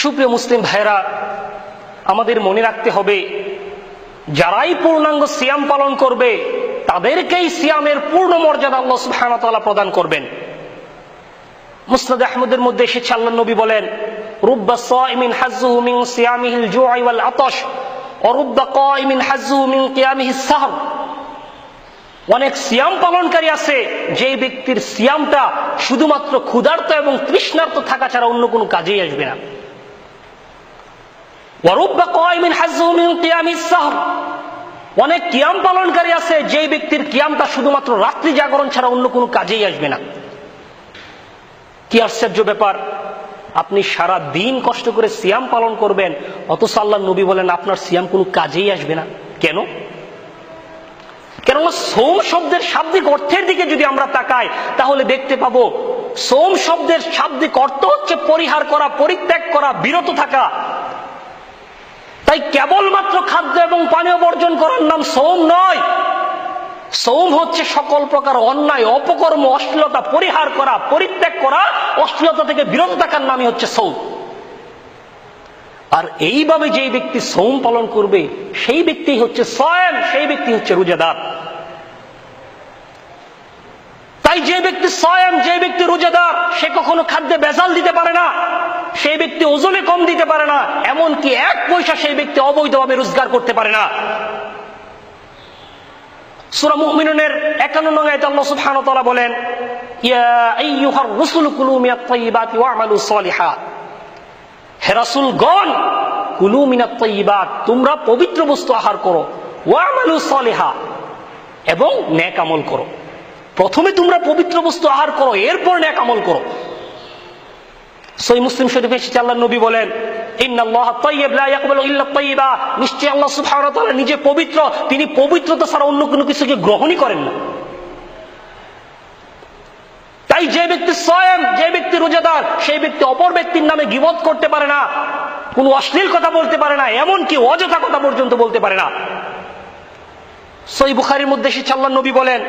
সুপ্রিয় মুসলিম ভাইরা আমাদের মনে রাখতে হবে, যারাই পূর্ণাঙ্গ সিয়াম পালন করবে, তাদেরকেই সিয়ামের পূর্ণ মর্যাদা আল্লাহ তাআলা প্রদান করবেন। মুসনাদ আহমদের মধ্যে এসেছে আল্লাহ নবী বলেন, রুব্বা সাইমিন হাজ্জুহু মিন সিয়ামিহিল জুআই ওয়াল আতাশ, ওয়া রুব্বা কাইমিন হাজ্জুহু মিন কিয়ামিহিস সাহর অনেক সিয়াম পালনকারী আছে, যে ব্যক্তির সিয়ামটা শুধুমাত্র ক্ষুধার্ত এবং তৃষ্ণার্ত থাকা ছাড়া অন্য কোনো কাজেই আসবে না ওয়ারুব্বা কাইমিন হাজ্জুহু মিন কিয়ামিস সাহর অনেক কিয়াম পালনকারী আছে ব্যক্তির কিয়ামটা শুধুমাত্র রাত্রি জাগরণ ছাড়া অন্য কোনো কাজেই আসবে না। কি আশ্চর্য ব্যাপার, আপনি সারা দিন কষ্ট করে সিয়াম পালন করবেন, অথচ আল্লাহ নবী বলেন, আপনার সিয়াম কোনো কাজেই আসবে না। কেন? কেননা সোম শব্দের শাব্দিক অর্থের দিকে যদি আমরা তাকাই, তাহলে দেখতে পাবো, সোম শব্দের শাব্দিক অর্থ হচ্ছে পরিহার করা, পরিত্যাগ করা, বিরত থাকা। তাই কেবলমাত্র খাদ্য এবং পানীয় বর্জন করার নাম সোম নয়। সৌম হচ্ছে সকল প্রকার অন্যায়, অপকর্ম, অশ্লীলতা পরিহার করা, পরিত্যাগ করা, অশ্লীলতা থেকে বিরত থাকার নামই হচ্ছে সৌম। আর এইভাবে যেই ব্যক্তি সৌম পালন করবে, সেই ব্যক্তি হচ্ছে স্বয়ং, সেই ব্যক্তি হচ্ছে রোজাদার। তাই যে ব্যক্তি স্বয়ং, যে ব্যক্তি রোজাদার, সে কখনো খাদ্যে বেজাল দিতে পারে না। সেই ব্যক্তি ওজনে কম দিতে পারে না, এমনকি এক পয়সা সেই ব্যক্তি অবৈধভাবে রোজগার করতে পারে না। সূরা মুমিনুনের 51 নং আয়াতে আল্লাহ সুবহানাহু ওয়া তাআলা বলেন তোমরা পবিত্র বস্তু আহার করো এবং নেক আমল করো। প্রথমে তোমরা পবিত্র বস্তু আহার করো, এরপর নেক আমল করো। সই মুসলিম শরীফে এসেছে আল্লাহ নবী বলেন নিশ্চয় নিজে পবিত্র, তিনি ছাড়া অন্য কোনো কিছুকে গ্রহণই করেন না। তাই যে ব্যক্তি স্বয়ং, যে সেই ব্যক্তি অপর ব্যক্তির নামে করতে পারে না, কোন অশ্লীল কথা বলতে পারে না, এমনকি অযথা কথা পর্যন্ত বলতে পারে না। সই বুখারির মধ্যে এসেছে আল্লাহ নবী বলেন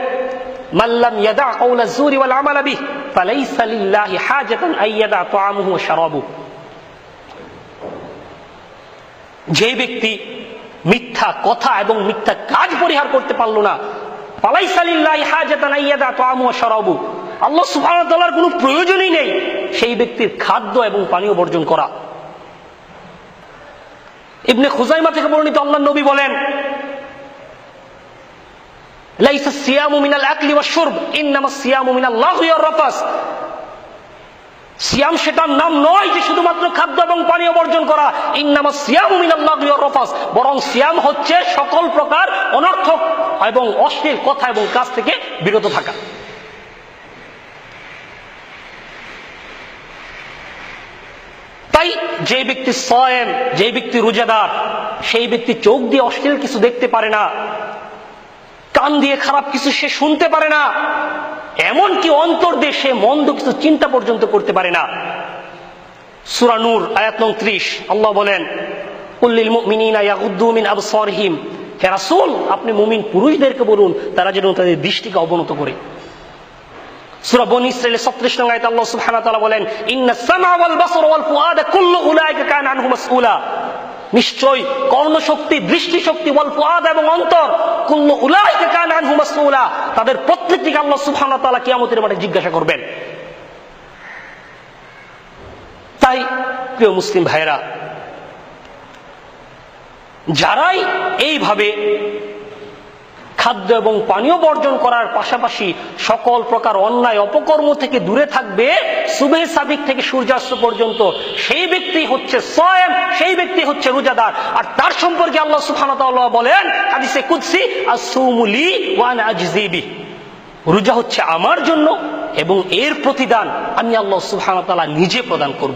মাল্লাম ইয়াদা কওলা জুরি ওয়াল যে ব্যক্তি মিথ্যা কথা এবং মিথ্যা কাজ পরিহার করতে পারল না আল্লাহ কোনো প্রয়োজনই নেই সেই ব্যক্তির খাদ্য এবং পানীয় বর্জন করা। ইবনে খুজাইমা থেকে বর্ণিত আল্লাহ নবী বলেন লাইসা সিয়ামু মিনাল আকলি ওয়াশ শুরব ইন্নামা সিয়ামু মিনাল লাহwi ওয়ার রাফাস সিয়াম সেটার নাম নয় যে শুধুমাত্র খাদ্য এবং পানীয় বর্জন করা। ইন্নামা সিয়ামু রাফাস বরং সিয়াম হচ্ছে সকল প্রকার অনর্থক এবং অশ্লীল কথা এবং কাজ থেকে বিরত থাকা। তাই যে ব্যক্তি সয়েম, যে ব্যক্তি রোজাদার, সেই ব্যক্তি চোখ দিয়ে অশ্লীল কিছু দেখতে পারে না। কান দিয়ে খারাপ কিছু সে শুনতে পারে না। এমনকি অন্তর দিয়ে সে মন্দ কিছু চিন্তা পর্যন্ত করতে পারে না। সুরানুর আয়াত ত্রিশ, আল্লাহ বলেন মিন রাসূল, আপনি মুমিন পুরুষদেরকে বলুন, তারা যেন তাদের দৃষ্টিকে অবনত করে। সূরা বনি ইসরাঈলের 36 নং আয়াতে আল্লাহ বলেন নিশ্চয় কর্ণশক্তি, দৃষ্টিশক্তি ফুয়াদ এবং অন্তর তাদের প্রত্যেকটিকে আল্লাহ সুবহানাহু ওয়া কিয়ামতের মাঠে জিজ্ঞাসা করবেন। তাই, প্রিয় মুসলিম ভাইরা যারাই এইভাবে খাদ্য এবং পানীয় বর্জন করার পাশাপাশি সকল প্রকার অন্যায় অপকর্ম থেকে দূরে থাকবে। সুবেহ সাদিক থেকে সূর্যাস্ত পর্যন্ত সেই ব্যক্তি হচ্ছে স্বয়ং, সেই ব্যক্তি হচ্ছে রোজাদার। আর তার সম্পর্কে আল্লাহ তাআলা বলেন হাদিসে কুদসি আসুমুলি ওয়ান আজজিবি রোজা হচ্ছে আমার জন্য এবং এর প্রতিদান আমি আল্লাহ ওয়া নিজে প্রদান করব।